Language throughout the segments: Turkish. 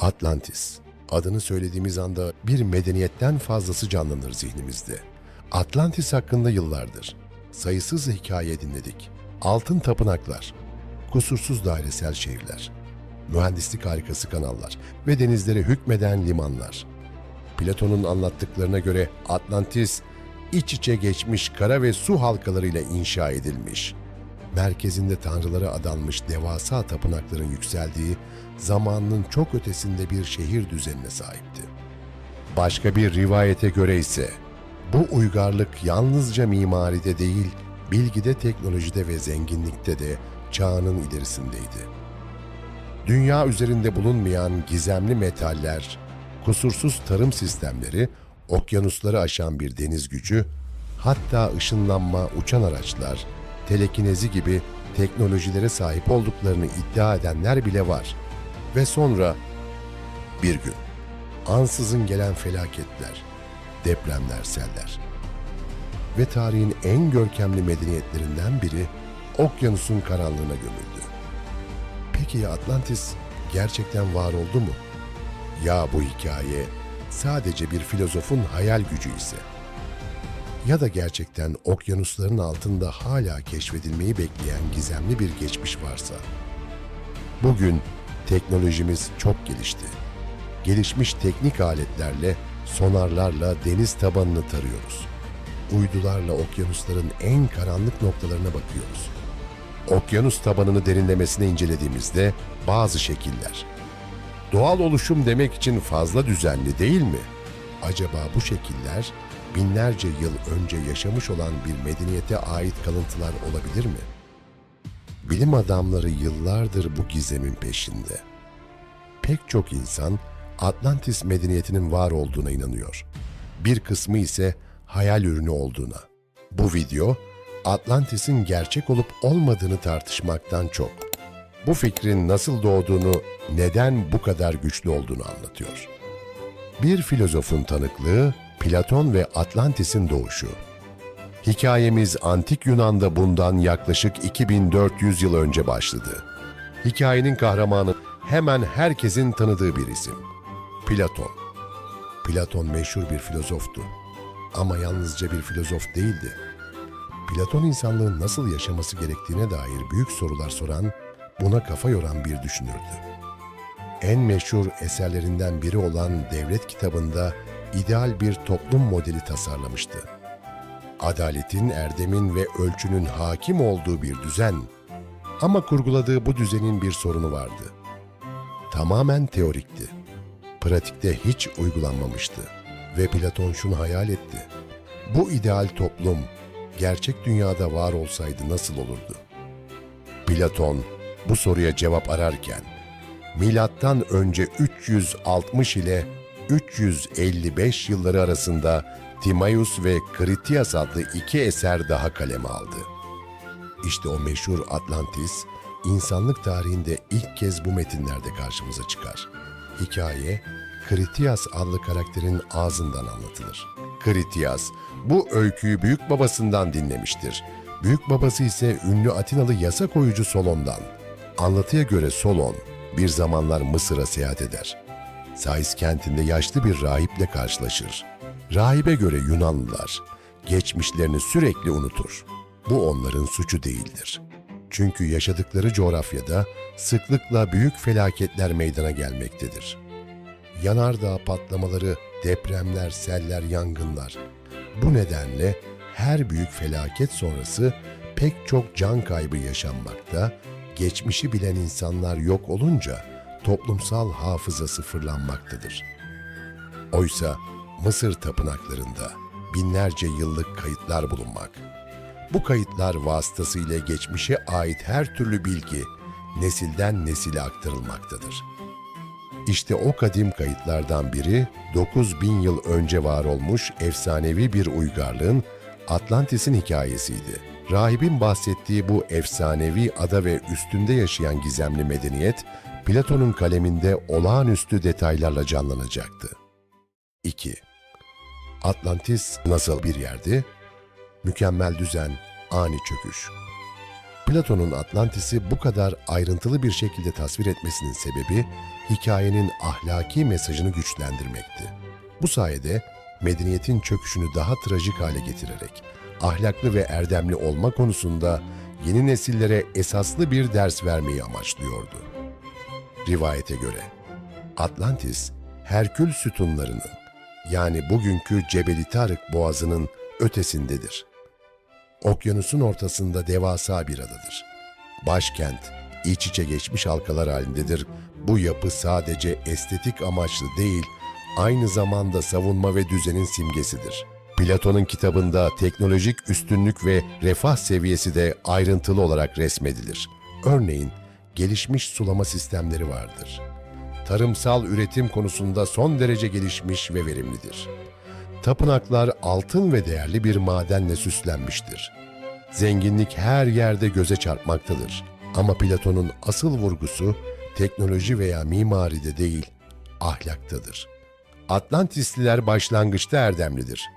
Atlantis. Adını söylediğimiz anda bir medeniyetten fazlası canlanır zihnimizde. Atlantis hakkında yıllardır sayısız hikaye dinledik. Altın tapınaklar, kusursuz dairesel şehirler, mühendislik harikası kanallar ve denizlere hükmeden limanlar. Platon'un anlattıklarına göre Atlantis iç içe geçmiş kara ve su halkalarıyla inşa edilmiş. Merkezinde tanrılara adanmış devasa tapınakların yükseldiği zamanının çok ötesinde bir şehir düzenine sahipti. Başka bir rivayete göre ise bu uygarlık yalnızca mimaride değil, bilgide, teknolojide ve zenginlikte de çağının ilerisindeydi. Dünya üzerinde bulunmayan gizemli metaller, kusursuz tarım sistemleri, okyanusları aşan bir deniz gücü, hatta ışınlanma, uçan araçlar, telekinezi gibi teknolojilere sahip olduklarını iddia edenler bile var. Ve sonra bir gün ansızın gelen felaketler, depremler, seller ve tarihin en görkemli medeniyetlerinden biri okyanusun karanlığına gömüldü. Peki ya Atlantis gerçekten var oldu mu? Ya bu hikaye sadece bir filozofun hayal gücü ise? Ya da gerçekten okyanusların altında hala keşfedilmeyi bekleyen gizemli bir geçmiş varsa? Bugün teknolojimiz çok gelişti. Gelişmiş teknik aletlerle, sonarlarla deniz tabanını tarıyoruz. Uydularla okyanusların en karanlık noktalarına bakıyoruz. Okyanus tabanını derinlemesine incelediğimizde bazı şekiller. Doğal oluşum demek için fazla düzenli değil mi? Acaba bu şekiller binlerce yıl önce yaşamış olan bir medeniyete ait kalıntılar olabilir mi? Bilim adamları yıllardır bu gizemin peşinde. Pek çok insan Atlantis medeniyetinin var olduğuna inanıyor. Bir kısmı ise hayal ürünü olduğuna. Bu video Atlantis'in gerçek olup olmadığını tartışmaktan çok bu fikrin nasıl doğduğunu, neden bu kadar güçlü olduğunu anlatıyor. Bir filozofun tanıklığı Platon ve Atlantis'in doğuşu. Hikayemiz antik Yunan'da bundan yaklaşık 2400 yıl önce başladı. Hikayenin kahramanı hemen herkesin tanıdığı bir isim. Platon. Platon meşhur bir filozoftu. Ama yalnızca bir filozof değildi. Platon insanlığın nasıl yaşaması gerektiğine dair büyük sorular soran, buna kafa yoran bir düşünürdü. En meşhur eserlerinden biri olan Devlet kitabında ideal bir toplum modeli tasarlamıştı. Adaletin, erdemin ve ölçünün hakim olduğu bir düzen. Ama kurguladığı bu düzenin bir sorunu vardı. Tamamen teorikti. Pratikte hiç uygulanmamıştı. Ve Platon şunu hayal etti. Bu ideal toplum gerçek dünyada var olsaydı nasıl olurdu? Platon bu soruya cevap ararken milattan önce 360 ile 355 yılları arasında Timaeus ve Critias adlı iki eser daha kaleme aldı. İşte o meşhur Atlantis, insanlık tarihinde ilk kez bu metinlerde karşımıza çıkar. Hikaye, Critias adlı karakterin ağzından anlatılır. Critias, bu öyküyü büyük babasından dinlemiştir. Büyük babası ise ünlü Atinalı yasa koyucu Solon'dan. Anlatıya göre Solon, bir zamanlar Mısır'a seyahat eder. Sais kentinde yaşlı bir rahiple karşılaşır. Rahibe göre Yunanlılar geçmişlerini sürekli unutur. Bu onların suçu değildir. Çünkü yaşadıkları coğrafyada sıklıkla büyük felaketler meydana gelmektedir. Yanardağ patlamaları, depremler, seller, yangınlar. Bu nedenle her büyük felaket sonrası pek çok can kaybı yaşanmakta, geçmişi bilen insanlar yok olunca toplumsal hafıza sıfırlanmaktadır. Oysa Mısır tapınaklarında binlerce yıllık kayıtlar bulunmak. Bu kayıtlar vasıtasıyla geçmişe ait her türlü bilgi nesilden nesile aktarılmaktadır. İşte o kadim kayıtlardan biri 9000 yıl önce var olmuş efsanevi bir uygarlığın Atlantis'in hikayesiydi. Rahibin bahsettiği bu efsanevi ada ve üstünde yaşayan gizemli medeniyet Platon'un kaleminde olağanüstü detaylarla canlanacaktı. 2. Atlantis nasıl bir yerdi? Mükemmel düzen, ani çöküş. Platon'un Atlantis'i bu kadar ayrıntılı bir şekilde tasvir etmesinin sebebi hikayenin ahlaki mesajını güçlendirmekti. Bu sayede medeniyetin çöküşünü daha trajik hale getirerek ahlaklı ve erdemli olma konusunda yeni nesillere esaslı bir ders vermeyi amaçlıyordu. Rivayete göre Atlantis, Herkül sütunlarının yani bugünkü Cebeli Tarık boğazının ötesindedir. Okyanusun ortasında devasa bir adadır. Başkent, iç içe geçmiş halkalar halindedir. Bu yapı sadece estetik amaçlı değil, aynı zamanda savunma ve düzenin simgesidir. Platon'un kitabında teknolojik üstünlük ve refah seviyesi de ayrıntılı olarak resmedilir. Örneğin, gelişmiş sulama sistemleri vardır. Tarımsal üretim konusunda son derece gelişmiş ve verimlidir. Tapınaklar altın ve değerli bir madenle süslenmiştir. Zenginlik her yerde göze çarpmaktadır. Ama Platon'un asıl vurgusu teknoloji veya mimaride değil, ahlaktadır. Atlantisliler başlangıçta erdemlidir.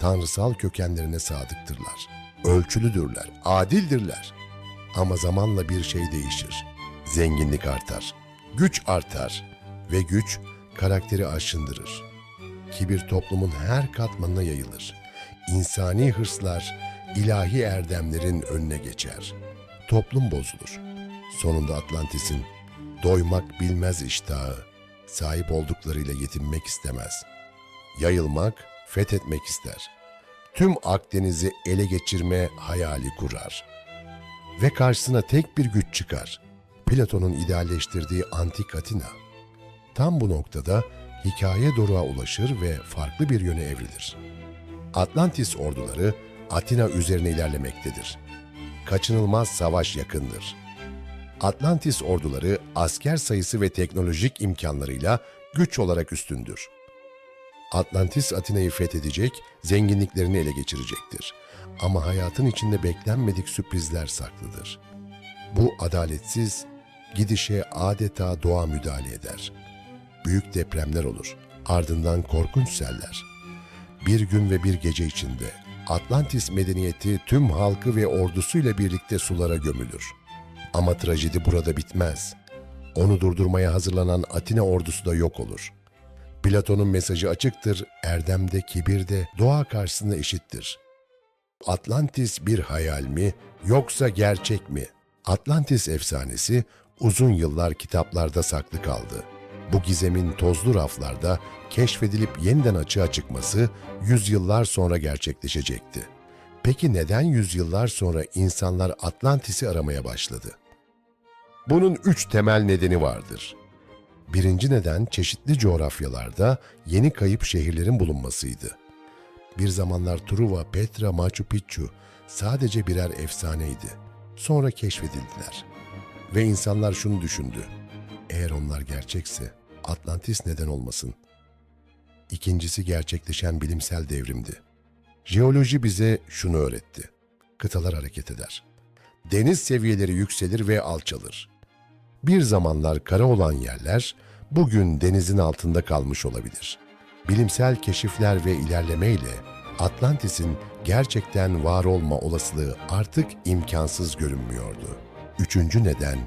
Tanrısal kökenlerine sadıktırlar. Ölçülüdürler, adildirler. Ama zamanla bir şey değişir. Zenginlik artar, güç artar ve güç karakteri aşındırır. Kibir toplumun her katmanına yayılır. İnsani hırslar ilahi erdemlerin önüne geçer. Toplum bozulur. Sonunda Atlantis'in doymak bilmez iştahı, sahip olduklarıyla yetinmek istemez. Yayılmak, fethetmek ister. Tüm Akdeniz'i ele geçirme hayali kurar. Ve karşısına tek bir güç çıkar. Platon'un idealleştirdiği antik Atina. Tam bu noktada hikaye doruğa ulaşır ve farklı bir yöne evrilir. Atlantis orduları Atina üzerine ilerlemektedir. Kaçınılmaz savaş yakındır. Atlantis orduları asker sayısı ve teknolojik imkanlarıyla güç olarak üstündür. Atlantis Atina'yı fethedecek, zenginliklerini ele geçirecektir. Ama hayatın içinde beklenmedik sürprizler saklıdır. Bu adaletsiz gidişe adeta doğa müdahale eder. Büyük depremler olur, ardından korkunç seller. Bir gün ve bir gece içinde Atlantis medeniyeti tüm halkı ve ordusuyla birlikte sulara gömülür. Ama trajedi burada bitmez. Onu durdurmaya hazırlanan Atina ordusu da yok olur. Platon'un mesajı açıktır, erdemde, kibirde, doğa karşısında eşittir. Atlantis bir hayal mi yoksa gerçek mi? Atlantis efsanesi uzun yıllar kitaplarda saklı kaldı. Bu gizemin tozlu raflarda keşfedilip yeniden açığa çıkması yüzyıllar sonra gerçekleşecekti. Peki neden yüzyıllar sonra insanlar Atlantis'i aramaya başladı? Bunun üç temel nedeni vardır. Birinci neden çeşitli coğrafyalarda yeni kayıp şehirlerin bulunmasıydı. Bir zamanlar Truva, Petra, Machu Picchu sadece birer efsaneydi. Sonra keşfedildiler. Ve insanlar şunu düşündü. Eğer onlar gerçekse Atlantis neden olmasın? İkincisi gerçekleşen bilimsel devrimdi. Jeoloji bize şunu öğretti. Kıtalar hareket eder. Deniz seviyeleri yükselir ve alçalır. Bir zamanlar kara olan yerler bugün denizin altında kalmış olabilir. Bilimsel keşifler ve ilerlemeyle Atlantis'in gerçekten var olma olasılığı artık imkansız görünmüyordu. Üçüncü neden,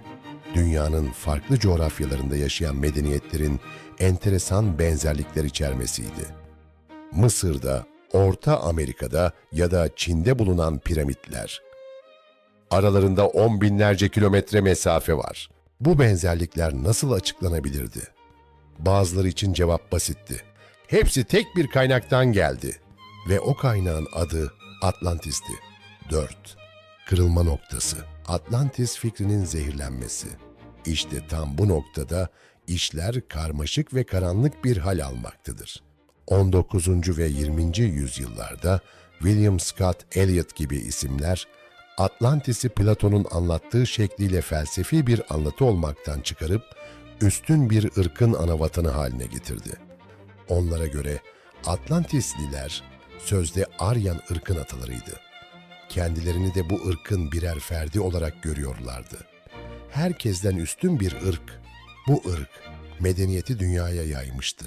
dünyanın farklı coğrafyalarında yaşayan medeniyetlerin enteresan benzerlikler içermesiydi. Mısır'da, Orta Amerika'da ya da Çin'de bulunan piramitler. Aralarında on binlerce kilometre mesafe var. Bu benzerlikler nasıl açıklanabilirdi? Bazıları için cevap basitti. Hepsi tek bir kaynaktan geldi. Ve o kaynağın adı Atlantis'ti. 4. Kırılma noktası. Atlantis fikrinin zehirlenmesi. İşte tam bu noktada işler karmaşık ve karanlık bir hal almaktadır. 19. ve 20. yüzyıllarda William Scott Elliot gibi isimler Atlantis'i Platon'un anlattığı şekliyle felsefi bir anlatı olmaktan çıkarıp üstün bir ırkın anavatanı haline getirdi. Onlara göre Atlantisliler sözde Aryan ırkın atalarıydı. Kendilerini de bu ırkın birer ferdi olarak görüyorlardı. Herkesten üstün bir ırk, bu ırk medeniyeti dünyaya yaymıştı.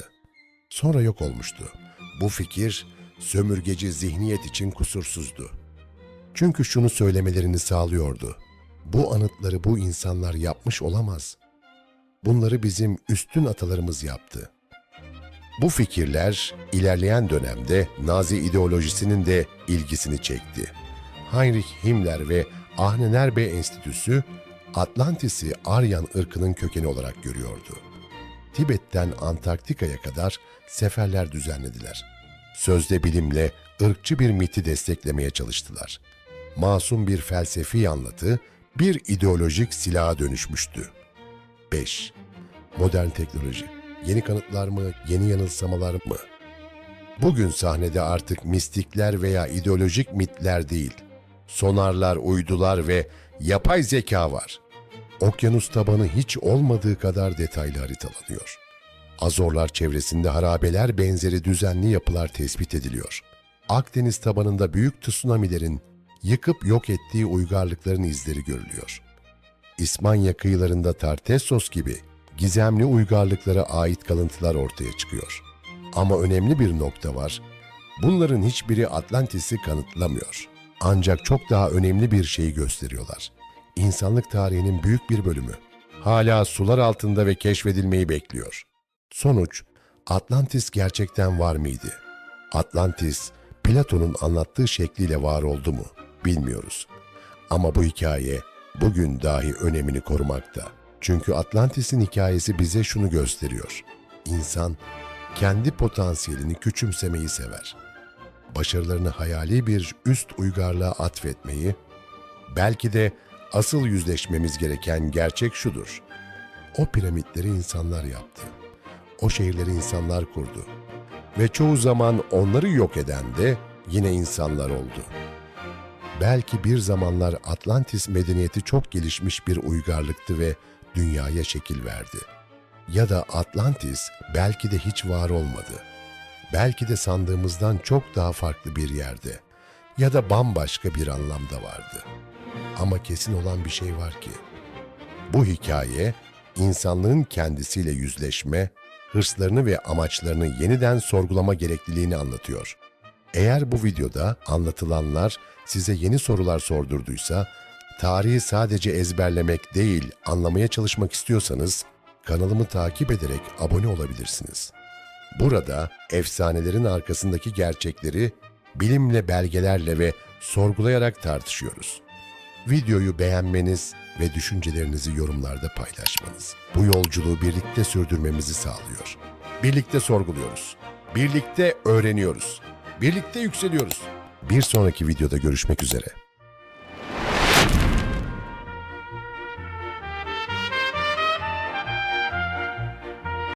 Sonra yok olmuştu. Bu fikir sömürgeci zihniyet için kusursuzdu. Çünkü şunu söylemelerini sağlıyordu. Bu anıtları bu insanlar yapmış olamaz. Bunları bizim üstün atalarımız yaptı. Bu fikirler ilerleyen dönemde Nazi ideolojisinin de ilgisini çekti. Heinrich Himmler ve Ahnenerbe Enstitüsü Atlantis'i Aryan ırkının kökeni olarak görüyordu. Tibet'ten Antarktika'ya kadar seferler düzenlediler. Sözde bilimle ırkçı bir miti desteklemeye çalıştılar. Masum bir felsefi anlatı bir ideolojik silaha dönüşmüştü. 5. Modern teknoloji. Yeni kanıtlar mı, yeni yanılsamalar mı? Bugün sahnede artık mistikler veya ideolojik mitler değil, sonarlar, uydular ve yapay zeka var. Okyanus tabanı hiç olmadığı kadar detaylı haritalanıyor. Azorlar çevresinde harabeler benzeri düzenli yapılar tespit ediliyor. Akdeniz tabanında büyük tsunamilerin yıkıp yok ettiği uygarlıkların izleri görülüyor. İspanya kıyılarında Tartessos gibi gizemli uygarlıklara ait kalıntılar ortaya çıkıyor. Ama önemli bir nokta var. Bunların hiçbiri Atlantis'i kanıtlamıyor. Ancak çok daha önemli bir şeyi gösteriyorlar. İnsanlık tarihinin büyük bir bölümü hala sular altında ve keşfedilmeyi bekliyor. Sonuç, Atlantis gerçekten var mıydı? Atlantis, Platon'un anlattığı şekliyle var oldu mu? Bilmiyoruz. Ama bu hikaye bugün dahi önemini korumakta. Çünkü Atlantis'in hikayesi bize şunu gösteriyor. İnsan kendi potansiyelini küçümsemeyi sever. Başarılarını hayali bir üst uygarlığa atfetmeyi, belki de asıl yüzleşmemiz gereken gerçek şudur. O piramitleri insanlar yaptı. O şehirleri insanlar kurdu. Ve çoğu zaman onları yok eden de yine insanlar oldu. Belki bir zamanlar Atlantis medeniyeti çok gelişmiş bir uygarlıktı ve dünyaya şekil verdi. Ya da Atlantis belki de hiç var olmadı. Belki de sandığımızdan çok daha farklı bir yerde ya da bambaşka bir anlamda vardı. Ama kesin olan bir şey var ki bu hikaye insanlığın kendisiyle yüzleşme, hırslarını ve amaçlarını yeniden sorgulama gerekliliğini anlatıyor. Eğer bu videoda anlatılanlar size yeni sorular sordurduysa, tarihi sadece ezberlemek değil, anlamaya çalışmak istiyorsanız kanalımı takip ederek abone olabilirsiniz. Burada efsanelerin arkasındaki gerçekleri bilimle, belgelerle ve sorgulayarak tartışıyoruz. Videoyu beğenmeniz ve düşüncelerinizi yorumlarda paylaşmanız bu yolculuğu birlikte sürdürmemizi sağlıyor. Birlikte sorguluyoruz. Birlikte öğreniyoruz. Birlikte yükseliyoruz. Bir sonraki videoda görüşmek üzere.